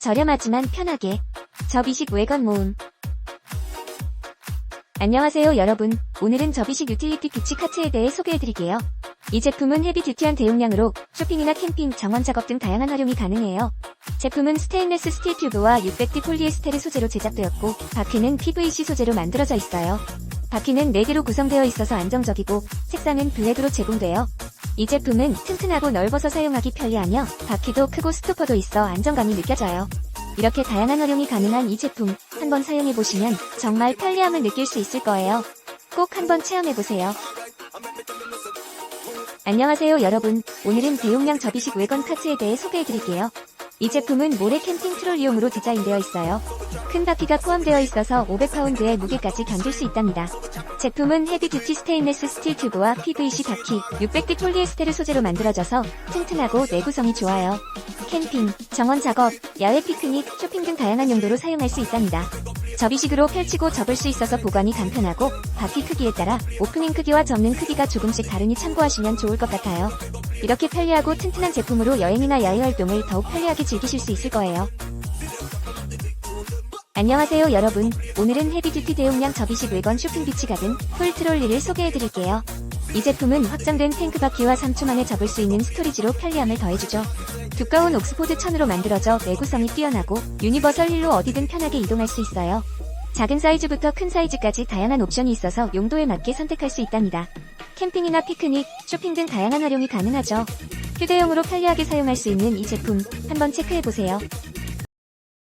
저렴하지만 편하게. 접이식 외관 모음. 안녕하세요 여러분. 오늘은 접이식 유틸리티 비치 카트에 대해 소개해드릴게요. 이 제품은 헤비듀티한 대용량으로 쇼핑이나 캠핑, 정원 작업 등 다양한 활용이 가능해요. 제품은 스테인레스 스틸 튜브와 600D 폴리에스테르 소재로 제작되었고 바퀴는 PVC 소재로 만들어져 있어요. 바퀴는 4개로 구성되어 있어서 안정적이고 색상은 블랙으로 제공돼요. 이 제품은 튼튼하고 넓어서 사용하기 편리하며 바퀴도 크고 스토퍼도 있어 안정감이 느껴져요. 이렇게 다양한 활용이 가능한 이 제품 한번 사용해보시면 정말 편리함을 느낄 수 있을 거예요. 꼭 한번 체험해보세요. 안녕하세요 여러분. 오늘은 대용량 접이식 외관 카트에 대해 소개해드릴게요. 이 제품은 모래 캠핑 트롤리용으로 디자인되어 있어요. 큰 바퀴가 포함되어 있어서 500파운드의 무게까지 견딜 수 있답니다. 제품은 헤비듀티 스테인레스 스틸 튜브와 PVC 바퀴, 600D 폴리에스테르 소재로 만들어져서 튼튼하고 내구성이 좋아요. 캠핑, 정원 작업, 야외 피크닉, 쇼핑 등 다양한 용도로 사용할 수 있답니다. 접이식으로 펼치고 접을 수 있어서 보관이 간편하고 바퀴 크기에 따라 오프닝 크기와 접는 크기가 조금씩 다르니 참고하시면 좋을 것 같아요. 이렇게 편리하고 튼튼한 제품으로 여행이나 야외 활동을 더욱 편리하게 즐기실 수 있을 거예요. 안녕하세요 여러분. 오늘은 헤비듀티 대용량 접이식 외관 쇼핑 비치 가든 풀 트롤리를 소개해드릴게요. 이 제품은 확장된 탱크 바퀴와 3초 만에 접을 수 있는 스토리지로 편리함을 더해주죠. 두꺼운 옥스포드 천으로 만들어져 내구성이 뛰어나고 유니버설 힐로 어디든 편하게 이동할 수 있어요. 작은 사이즈부터 큰 사이즈까지 다양한 옵션이 있어서 용도에 맞게 선택할 수 있답니다. 캠핑이나 피크닉, 쇼핑 등 다양한 활용이 가능하죠. 휴대용으로 편리하게 사용할 수 있는 이 제품 한번 체크해보세요.